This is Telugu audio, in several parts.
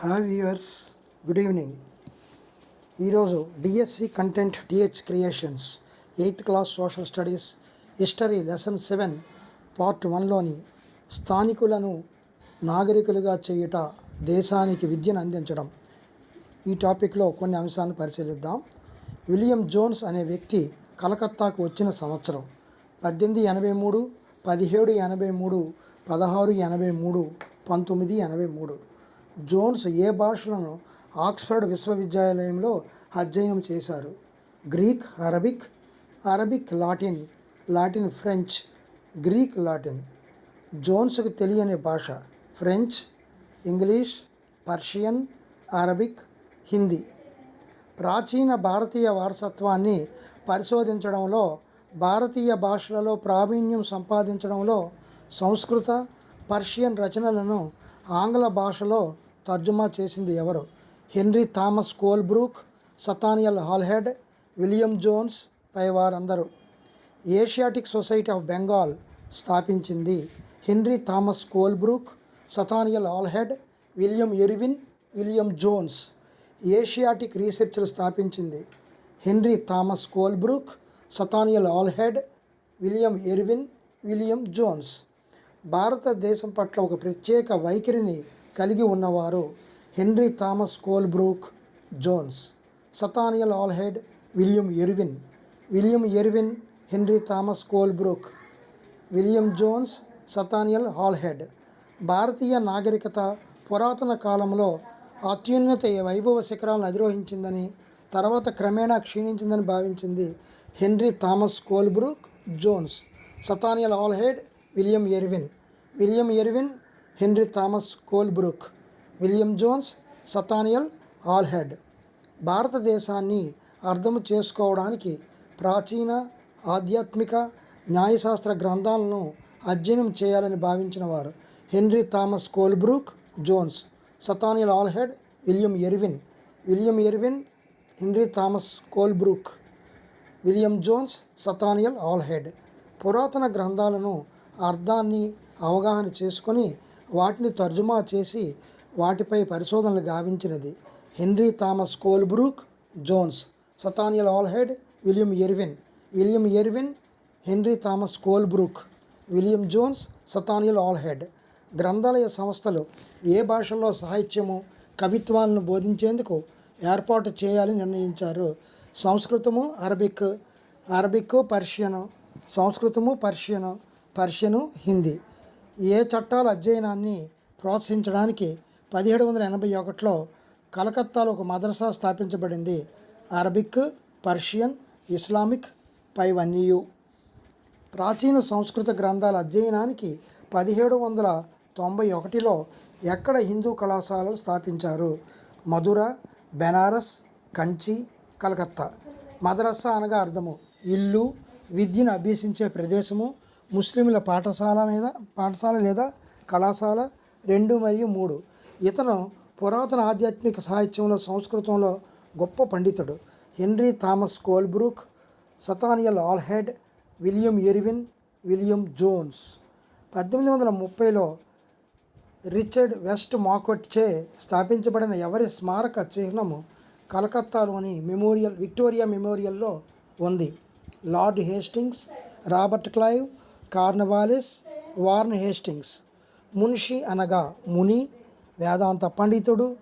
హాయ్ వ్యూవర్స్ గుడ్ ఈవినింగ్ ఈరోజు DSC content DH creations eighth class social studies history lesson seven part వన్లోని స్థానికులను నాగరికులుగా చేయుట దేశానికి విద్యను అందించడం. ఈ టాపిక్లో కొన్ని అంశాలను పరిశీలిద్దాం. విలియం జోన్స్ అనే వ్యక్తి కలకత్తాకు వచ్చిన సంవత్సరం పద్దెనిమిది ఎనభై మూడు పదిహేడు ఎనభై మూడు పదహారు ఎనభై మూడు పంతొమ్మిది ఎనభై మూడు. జోన్స్ ఏ భాషలను ఆక్స్ఫర్డ్ విశ్వవిద్యాలయంలో అధ్యయనం చేశారు? Greek Arabic Arabic Latin Latin French Greek Latin. జోన్స్కు తెలియని భాష French English Persian Arabic Hindi. ప్రాచీన భారతీయ వారసత్వాన్ని పరిశోధించడంలో భారతీయ భాషలలో ప్రావీణ్యం సంపాదించడంలో సంస్కృత పర్షియన్ రచనలను ఆంగ్ల భాషలో తర్జుమా చేసింది ఎవరు? Henry Thomas Colebrooke Nathaniel Halhed William Jones పై వారందరూ ఏషియాటిక్ సొసైటీ ఆఫ్ బెంగాల్ స్థాపించింది Henry Thomas Colebrooke Nathaniel Halhed William Erwin William Jones. Asiatic రీసెర్చ్లు స్థాపించింది Henry Thomas Colebrooke Nathaniel Halhed William Erwin William Jones. భారతదేశం పట్ల ఒక ప్రత్యేక వైఖరిని కలిగి ఉన్నవారు Henry Thomas Colebrooke Jones Nathaniel Halhed William Erwin William Erwin Henry Thomas Colebrooke William Jones Nathaniel Halhed భారతీయ నాగరికత పురాతన కాలంలో అత్యున్నత వైభవ శిఖరాలను అధిరోహించిందని తర్వాత క్రమేణా క్షీణించిందని భావించింది Henry Thomas Colebrooke Jones Nathaniel Halhed William Erwin. William Erwin Henry Thomas Colebrooke William Jones Nathaniel Halhed. భారతదేశాన్ని అర్థం చేసుకోవడానికి ప్రాచీన ఆధ్యాత్మిక న్యాయశాస్త్ర గ్రంథాలను అధ్యయనం చేయాలని భావించిన వారు Henry Thomas Colebrooke Jones Nathaniel Halhed William Erwin. William Erwin Henry Thomas Colebrooke William Jones Nathaniel Halhed. పురాతన గ్రంథాలను అర్థాన్ని అవగాహన చేసుకొని వాటిని తర్జుమా చేసి వాటిపై పరిశోధనలు గావించినది. Henry Thomas Colebrooke Jones Nathaniel Halhed William Erwin. William Erwin Henry Thomas Colebrooke. William Jones Nathaniel Halhed. గ్రంథాలయ సంస్థలు ఏ భాషల్లో సాహిత్యము కవిత్వాలను బోధించేందుకు ఏర్పాటు చేయాలని నిర్ణయించారు. సంస్కృతము అరబిక్ అరబిక్ పర్షియను సంస్కృతము పర్షియను పర్షియను హిందీ. ఏ చట్టాల అధ్యయనాన్ని ప్రోత్సహించడానికి పదిహేడు వందల ఎనభై ఒకటిలో కలకత్తాలో ఒక మదరసా స్థాపించబడింది. అరబిక్ పర్షియన్ ఇస్లామిక్ పైవన్నీయు. ప్రాచీన సంస్కృత గ్రంథాల అధ్యయనానికి పదిహేడు వందల తొంభై ఒకటిలో ఎక్కడ హిందూ కళాశాలలు స్థాపించారు? మధుర బెనారస్ కంచి కలకత్తా. మదరస్సా అనగా అర్థము ఇల్లు విద్యను అభ్యసించే ప్రదేశము ముస్లింల పాఠశాల మీద పాఠశాల లేదా కళాశాల రెండు మరియు మూడు. ఇతను పురాతన ఆధ్యాత్మిక సాహిత్యంలో సంస్కృతంలో గొప్ప పండితుడు. Henry Thomas Colebrooke Nathaniel Halhed William Erwin William Jones. పద్దెనిమిది వందల ముప్పైలో రిచర్డ్ వెస్ట్ మాకోట్చే స్థాపించబడిన ఎవరి స్మారక చిహ్నము కలకత్తాలోని మెమోరియల్ విక్టోరియా మెమోరియల్లో ఉంది. Lord Hastings Robert Clive Cornwallis Warren Hastings Munshi అనగా ముని వేదాంత పండితుడు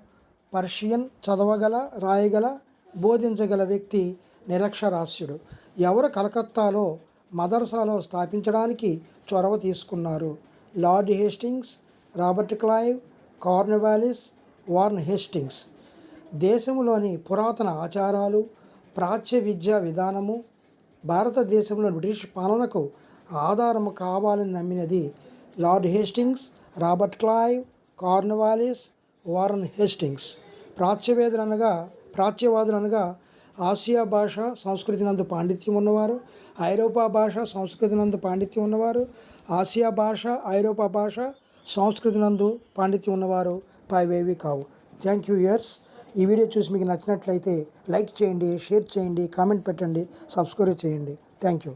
పర్షియన్ చదవగల రాయగల బోధించగల వ్యక్తి నిరక్షరాస్యుడు. ఎవరు కలకత్తాలో మదర్సాలో స్థాపించడానికి చొరవ తీసుకున్నారు? Lord Hastings Robert Clive Cornwallis Warren Hastings. దేశంలోని పురాతన ఆచారాలు ప్రాచ్య విద్యా విధానము భారతదేశంలో బ్రిటిష్ పాలనకు ఆధారము కావాలని నమ్మినది Lord Hastings Robert Clive Cornwallis Warren Hastings. ప్రాచ్యవేదులు అనగా ప్రాచ్యవాదులు అనగా ఆసియా భాష సంస్కృతి నందు పాండిత్యం ఉన్నవారు ఐరోపా భాష సంస్కృతి నందు పాండిత్యం ఉన్నవారు ఆసియా భాష ఐరోపా భాష సంస్కృతి నందు పాండిత్యం ఉన్నవారు పైవేవి కావు. Thank you years. ఈ వీడియో చూసి మీకు నచ్చినట్లయితే లైక్ చేయండి షేర్ చేయండి కామెంట్ పెట్టండి సబ్స్క్రైబ్ చేయండి. Thank you.